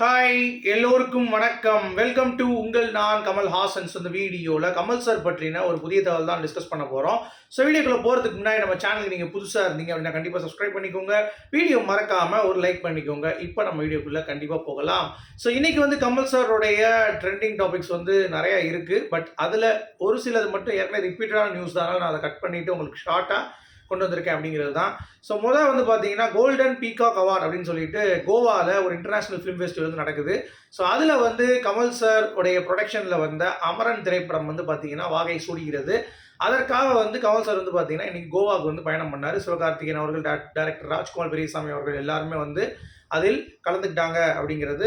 Hi எல்லோருக்கும் வணக்கம். Welcome to உங்கள் நான் கமல் ஹாசன்ஸ். இந்த வீடியோவில் கமல் சார் பற்றின ஒரு புதிய தகவல் தான் டிஸ்கஸ் பண்ண போகிறோம் ஸோ வீடியோக்குள்ள போகிறதுக்கு முன்னாடி நம்ம சேனலுக்கு நீங்கள் புதுசாக இருந்தீங்க அப்படின்னா கண்டிப்பாக சப்ஸ்கிரைப் பண்ணிக்கோங்க. வீடியோ மறக்காமல் ஒரு லைக் பண்ணிக்கோங்க. இப்போ நம்ம வீடியோக்குள்ளே கண்டிப்பாக போகலாம். ஸோ இன்றைக்கி வந்து கமல் சாரோடைய ட்ரெண்டிங் டாபிக்ஸ் வந்து நிறையா இருக்குது பட் அதில் ஒரு சிலது மட்டும் ஏற்கனவே ரிப்பீட்டடான நியூஸ் தான். நான் அதை கட் பண்ணிவிட்டு உங்களுக்கு ஷார்ட்டாக கொண்டு வந்திருக்கேன் அப்படிங்கிறது தான். ஸோ முதல் வந்து பார்த்தீங்கன்னா கோல்டன் பீகாக் அவார்ட் அப்படின்னு சொல்லிட்டு கோவாவில் ஒரு இன்டர்நேஷ்னல் ஃபிலிம் ஃபெஸ்டிவல் வந்து நடக்குது. ஸோ அதில் வந்து கமல் சார் உடைய ப்ரொடக்ஷனில் வந்த அமரன் திரைப்படம் வந்து பார்த்தீங்கன்னா வாகை சூடுகிறது. அதற்காக வந்து கமல் சார் வந்து பார்த்தீங்கன்னா இன்னைக்கு கோவாவுக்கு வந்து பயணம் பண்ணார். சிவகார்த்திகேயன் அவர்கள் டேரக்டர் ராஜ்குமார் பெரியசாமி அவர்கள் எல்லாருமே வந்து அதில் கலந்துக்கிட்டாங்க அப்படிங்கிறது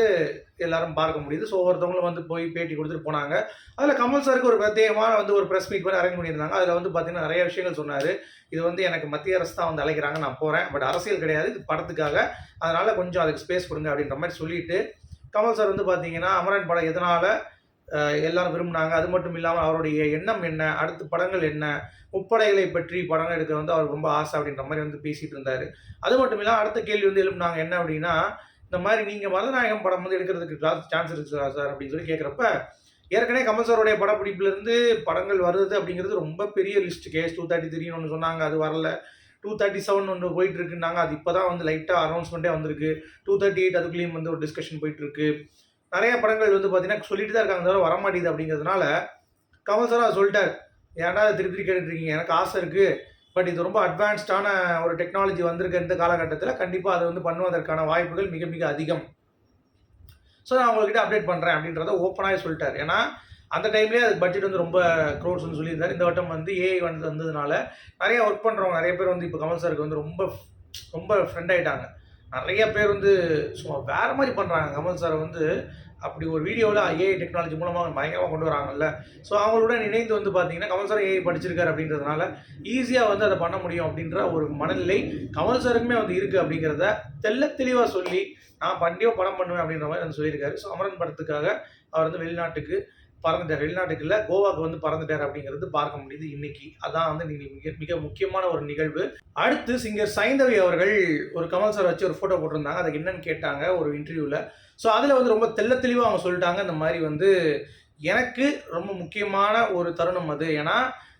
எல்லாரும் பார்க்க முடியுது. ஸோ ஒவ்வொருத்தவங்களும் வந்து போய் பேட்டி கொடுத்துட்டு போனாங்க. அதில் கமல் சாருக்கு ஒரு பிரத்யேகமான வந்து ஒரு ப்ரெஸ் மீட் மாதிரி அரேஞ்ச் பண்ணியிருந்தாங்க. அதில் வந்து பார்த்தீங்கன்னா நிறைய விஷயங்கள் சொன்னார். இது வந்து எனக்கு மத்திய அரசு தான் வந்து அழைக்கிறாங்க நான் போகிறேன் பட் அரசியல் கிடையாது இது படத்துக்காக. அதனால் கொஞ்சம் அதுக்கு ஸ்பேஸ் கொடுங்க அப்படின்ற மாதிரி சொல்லிட்டு கமல் சார் வந்து பார்த்தீங்கன்னா அமரன் படம் எதனால் எல்லாரும் விரும்பினாங்க. அது மட்டும் இல்லாமல் அவருடைய எண்ணம் என்ன? அடுத்த படங்கள் என்ன? முப்படைகளை பற்றி படங்கள் எடுக்க வந்து அவர் ரொம்ப ஆசை அப்படின்ற மாதிரி வந்து பேசிகிட்டு இருந்தார். அது மட்டும் இல்லாமல் அடுத்த கேள்வி வந்து எழுப்பினாங்க. என்ன அப்படின்னா இந்த மாதிரி நீங்கள் மதநாயகம் படம் வந்து எடுக்கிறதுக்கு சான்ஸ் இருக்கு சார் அப்படின்னு சொல்லி கேட்குறப்ப ஏற்கனவே கமல் சாருடைய படப்பிடிப்புலேருந்து படங்கள் வருது அப்படிங்கிறது ரொம்ப பெரிய லிஸ்ட் கேஸ் டூ தேர்ட்டி த்ரீன்னு ஒன்று சொன்னாங்க. அது வரல. டூ தேர்ட்டி செவன் ஒன்று போயிட்டு இருக்குன்னாங்க. அது இப்போ தான் வந்து லைட்டாக அனௌன்ஸ்மெண்ட்டே வந்திருக்கு. டூ தேர்ட்டி எயிட் அதுக்குள்ளேயும் வந்து ஒரு டிஸ்கஷன் போயிட்டு இருக்கு. நிறைய படங்கள் வந்து பார்த்தீங்கன்னா சொல்லிட்டு தான் இருக்காங்க தவிர வரமாட்டேங்குது அப்படிங்கிறதுனால கமல் சார் சொல்லிட்டார். ஏன்டா திருப்பி திருப்பி கேட்டுட்டு இருக்கீங்க? எனக்கு ஆசை இருக்குது பட் இது ரொம்ப அட்வான்ஸ்டான ஒரு டெக்னாலஜி வந்திருக்க இந்த காலகட்டத்தில். கண்டிப்பாக அதை வந்து பண்ணுவதற்கான வாய்ப்புகள் மிக மிக அதிகம். ஸோ நான் உங்கள்கிட்ட அப்டேட் பண்ணுறேன் அப்படின்றத ஓப்பனாகவே சொல்லிட்டார். ஏன்னா அந்த டைம்லேயே அது பட்ஜெட் வந்து ரொம்ப க்ரோட்ஸ்னு வந்து சொல்லியிருந்தார். இந்த வட்டம் வந்து ஏஐ வந்து வந்ததுனால நிறைய ஒர்க் பண்ணுறவங்க நிறைய பேர் வந்து இப்போ கமல் சாருக்கு வந்து ரொம்ப ரொம்ப ஃப்ரெண்ட் ஆகிட்டாங்க நிறைய பேர் வந்து சும்மா வேறு மாதிரி பண்ணுறாங்க கமல் சாரை வந்து அப்படி ஒரு வீடியோவில் ஏஐ டெக்னாலஜி மூலமாக பயங்கரமாக கொண்டு வராங்கல்ல. ஸோ அவங்களுடன் இணைந்து வந்து பார்த்தீங்கன்னா கமல் சார் ஏஐ படிச்சிருக்காரு அப்படின்றதுனால ஈஸியாக வந்து அதை பண்ண முடியும் அப்படின்ற ஒரு மனநிலை கமல் சாருக்குமே வந்து இருக்குது அப்படிங்கிறத தெல்ல தெளிவாக சொல்லி நான் பண்ணியோ படம் பண்ணுவேன் அப்படின்ற மாதிரி வந்து சொல்லியிருக்காரு. ஸோ அமரன் படத்துக்காக அவர் வந்து வெளிநாட்டுக்கு பறந்துட்டார். வெளிநாட்டுக்கு இல்லை கோவாக்கு வந்து பறந்துட்டார் அப்படிங்கிறது பார்க்க முடியுது இன்னைக்கு. அதான் வந்து மிக மிக முக்கியமான ஒரு நிகழ்வு. அடுத்து சிங்கர் சைந்தவி அவர்கள் ஒரு கமல் சார் வச்சு ஒரு ஃபோட்டோ போட்டிருந்தாங்க. அதுக்கு என்னன்னு கேட்டாங்க ஒரு இன்டர்வியூவில் ஸோ அதில் வந்து ரொம்ப தெள்ள தெளிவாக அவங்க சொல்லிட்டாங்க. இந்த மாதிரி வந்து எனக்கு ரொம்ப முக்கியமான ஒரு தருணம் அது. ஏன்னா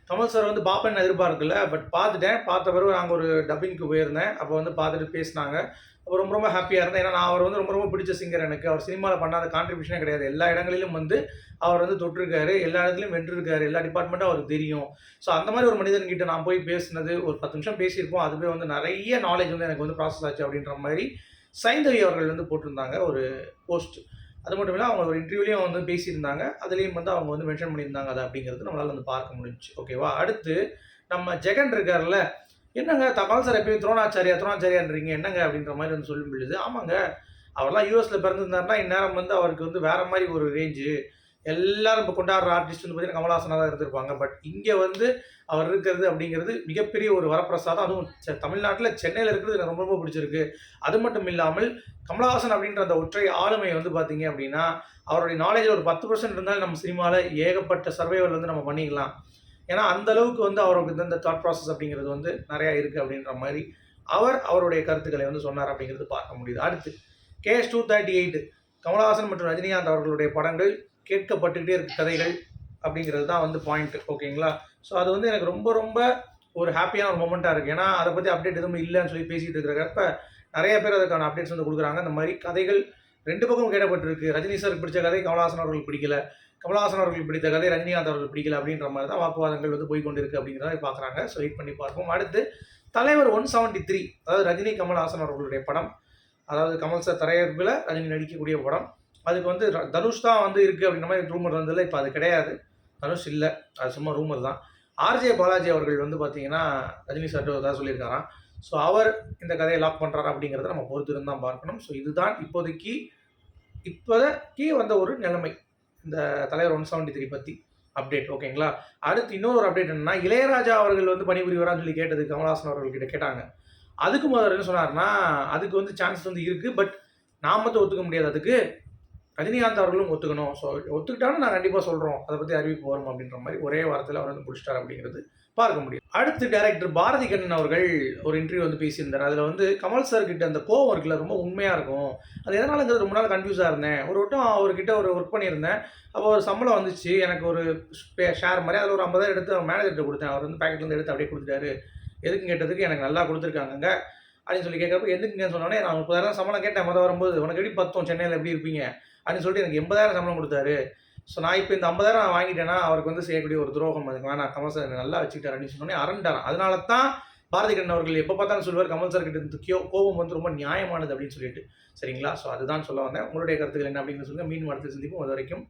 கமல் சார் வந்து பாப்பேன்னு எதிர்பார்க்கல பட் பார்த்துட்டேன். பார்த்த பிறகு நாங்கள் ஒரு டப்பிங்க்கு போயிருந்தேன். அப்போ வந்து பார்த்துட்டு பேசினாங்க. அப்போ ரொம்ப ரொம்ப ஹாப்பியாக இருந்தேன். ஏன்னா நான் அவர் வந்து ரொம்ப ரொம்ப பிடிச்ச சிங்கர் எனக்கு. அவர் சினிமாவில் பண்ணாத கான்ட்ரிபியூஷனே கிடையாது. எல்லா இடங்களிலும் வந்து அவர் வந்து தொட்டிருக்காரு. எல்லா இடத்துலையும் வென்றிருக்காரு. எல்லா டிபார்ட்மெண்ட்டும் அவருக்கு தெரியும். ஸோ அந்த மாதிரி ஒரு மனிதன்கிட்ட நான் போய் பேசினது ஒரு பத்து நிமிஷம் பேசியிருப்போம். அதுவே வந்து நிறைய நாலேஜ் வந்து எனக்கு வந்து ப்ராசஸ் ஆச்சு அப்படின்ற மாதிரி சைந்தவி அவர்கள் வந்து போட்டிருந்தாங்க ஒரு போஸ்ட் அது மட்டும் இல்லை அவங்க ஒரு இன்டர்வியூலையும் வந்து பேசியிருந்தாங்க. அதுலேயும் வந்து அவங்க வந்து மென்ஷன் பண்ணியிருந்தாங்க அது அப்படிங்கிறது நம்மளால் வந்து பார்க்க முடிஞ்சுச்சு. ஓகேவா அடுத்து நம்ம ஜெகன் இருக்கார்ல என்னங்க தபால் சார் எப்பயும் துரோணாச்சாரியா துரோணாச்சாரியான்றீங்க? என்னங்க? அப்படின்ற மாதிரி வந்து சொல்லும் பொழுது ஆமாங்க அவர்லாம் யூஎஸில் பிறந்திருந்தாருன்னா இந்நேரம் வந்து அவருக்கு வந்து வேற மாதிரி ஒரு ரேஞ்சு எல்லாரும் இப்போ கொண்டாடுற ஆர்டிஸ்ட் வந்து பார்த்தீங்கன்னா கமல்ஹாசனாக தான் இருந்திருப்பாங்க. பட் இங்கே வந்து அவர் இருக்கிறது அப்படிங்கிறது மிகப்பெரிய ஒரு வரப்பிரசாதம். அதுவும் தமிழ்நாட்டில் சென்னையில் இருக்கிறது எனக்கு ரொம்ப ரொம்ப பிடிச்சிருக்கு. அது மட்டும் இல்லாமல் கமலஹாசன் அப்படின்ற அந்த ஒற்றை ஆளுமை வந்து பார்த்தீங்க அப்படின்னா அவருடைய நாலேஜில் ஒரு பத்து பர்சன்ட் இருந்தாலும் நம்ம சினிமாவில் ஏகப்பட்ட சர்வைவல் வந்து நம்ம பண்ணிக்கலாம். ஏன்னா அந்த அளவுக்கு வந்து அவருக்கு இந்த தாட் ப்ராசஸ் அப்படிங்கிறது வந்து நிறையா இருக்குது அப்படின்ற மாதிரி அவர் அவருடைய கருத்துக்களை வந்து சொன்னார் அப்படிங்கிறது பார்க்க முடியுது. அடுத்து K S two thirty eight Kamal Haasan மற்றும் ரஜினிகாந்த் அவர்களுடைய படங்கள் கேட்கப்பட்டுக்கிட்டே இருக்க கதைகள் அப்படிங்கிறது தான் வந்து பாயிண்ட் ஓகேங்களா ஸோ அது வந்து எனக்கு ரொம்ப ரொம்ப ஒரு ஹாப்பியான ஒரு மூமெண்ட்டாக இருக்குது ஏன்னா அதை பற்றி அப்டேட் எதுவும் இல்லைன்னு சொல்லி பேசிகிட்டு இருக்கிறப்ப நிறைய பேர் அதுக்கான அப்டேட்ஸ் வந்து கொடுக்குறாங்க. இந்த மாதிரி கதைகள் ரெண்டு பக்கம் கேட்கப்பட்டிருக்கு ரஜினி சாருக்கு பிடிச்ச கதை கமலஹாசன் அவர்களுக்கு பிடிக்கல. கமலஹாசன் அவர்களுக்கு பிடித்த கதை ரஜினிகாந்த் அவர்கள் பிடிக்கல அப்படின்ற மாதிரி தான் வாக்குவாதங்கள் வந்து போய் கொண்டிருக்கு அப்படிங்கிறத பார்க்குறாங்க. ஸோ வெயிட் பண்ணி பார்ப்போம். அடுத்து தலைவர் ஒன் செவன்ட்டி த்ரீ அதாவது ரஜினி கமல்ஹாசன் அவர்களுடைய படம் அதாவது கமல் சார் தரையப்பில் ரஜினி நடிக்கக்கூடிய படம் அதுக்கு வந்து தனுஷ் தான் வந்து இருக்குது அப்படின்ற மாதிரி ரூமர் வந்ததில்ல இப்போ அது கிடையாது. தனுஷ் இல்லை. அது சும்மா ரூமர் தான். ஆர்ஜே பாலாஜி அவர்கள் வந்து பார்த்தீங்கன்னா ரஜினி சார்ட்டு தான் சொல்லியிருக்காராம். ஸோ அவர் இந்த கதையை லாக் பண்ணுறாரா அப்படிங்கிறத நம்ம பொறுத்திருந்து தான் பார்க்கணும். ஸோ இதுதான் இப்போதைக்கு இப்போதைக்கு வந்த ஒரு நிலைமை. இந்த தலைவர் ஒன் செவன்ட்டி த்ரீ பற்றி அப்டேட் ஓகேங்களா அடுத்து இன்னொரு ஒரு அப்டேட் என்னன்னா இளையராஜா அவர்கள் வந்து பணிபுரிவரான்னு சொல்லி கேட்டது கமல்ஹாசன் அவர்கள்கிட்ட கேட்டாங்க. அதுக்கு முதல் என்ன சொன்னார்னா அதுக்கு வந்து சான்சஸ் வந்து இருக்குது பட் நான் மட்டும் ஒத்துக்க முடியாது அதுக்கு. ரஜினிகாந்த் அவர்களும் ஒத்துக்கணும். ஸோ ஒத்துக்கிட்டாலும் நான் கண்டிப்பாக சொல்கிறோம் அதை பற்றி அறிவிப்பு வரும் அப்படின்ற மாதிரி ஒரே வாரத்தில் அவர் வந்து பிடிச்சிட்டார் அப்படிங்கிறது பார்க்க முடியும். அடுத்து டேரக்டர் பாரதி கண்ணன் அவர்கள் ஒரு இன்டர்வியூ வந்து பேசியிருந்தார். அதில் வந்து கமல் சார் கிட்ட அந்த கோவம் இருக்குல்ல ரொம்ப உண்மையாக இருக்கும். அது எதனாலங்கிறது ரொம்ப நாள் கன்ஃபியூஸாக இருந்தேன். ஒரு வட்டம் அவர்கிட்ட ஒரு ஒர்க் பண்ணியிருந்தேன். அப்போ ஒரு சம்பளம் வந்துச்சு. எனக்கு ஒரு ஷேர் மாதிரி அதில் ஒரு ஐம்பதாயிரம் எடுத்து மேனேஜர்கிட்ட கொடுத்தேன். அவர் வந்து பேக்கெட்லேருந்து எடுத்து அப்படியே கொடுத்துட்டாரு. எதுக்கு கேட்டதுக்கு எனக்கு நல்லா கொடுத்துருக்காங்க அப்படின்னு சொல்லி கேட்குறப்ப எதுக்குங்கன்னு சொன்னோன்னே நான் முப்பதாயிரம் சம்பளம் கேட்டேன். மொதல் வரும்போது உனக்கு எப்படி பத்தோம்? சென்னையில் எப்படி இருப்பீங்க? அப்படின்னு சொல்லிட்டு எனக்கு எண்பதாயிரம் சம்பளம் கொடுத்தாரு. ஸோ நான் இப்போ இந்த ஐம்பதாயிரம் நான் வாங்கிட்டேன்னா அவருக்கு வந்து செய்யக்கூடிய ஒரு துரோகம் அதுக்கு வேணாம் கமல் சார் நல்லா வச்சுக்கிட்டார் அப்படின்னு சொன்னோடனே அரண்டாராம் அதனால தான் பாரதி கண்ணன் அவர்கள் எப்போ பார்த்தாலும் சொல்லுவார் கமல் சார் கிட்ட இருந்து கோபம் வந்து ரொம்ப நியாயமானது அப்படின்னு சொல்லிட்டு. சரிங்களா? ஸோ அதுதான் சொல்ல வந்தேன். உங்களுடைய கருத்துக்கள் என்ன அப்படின்னு சொல்லுங்கள் மீன் வாரத்தில் சந்திப்போம். அது வரைக்கும்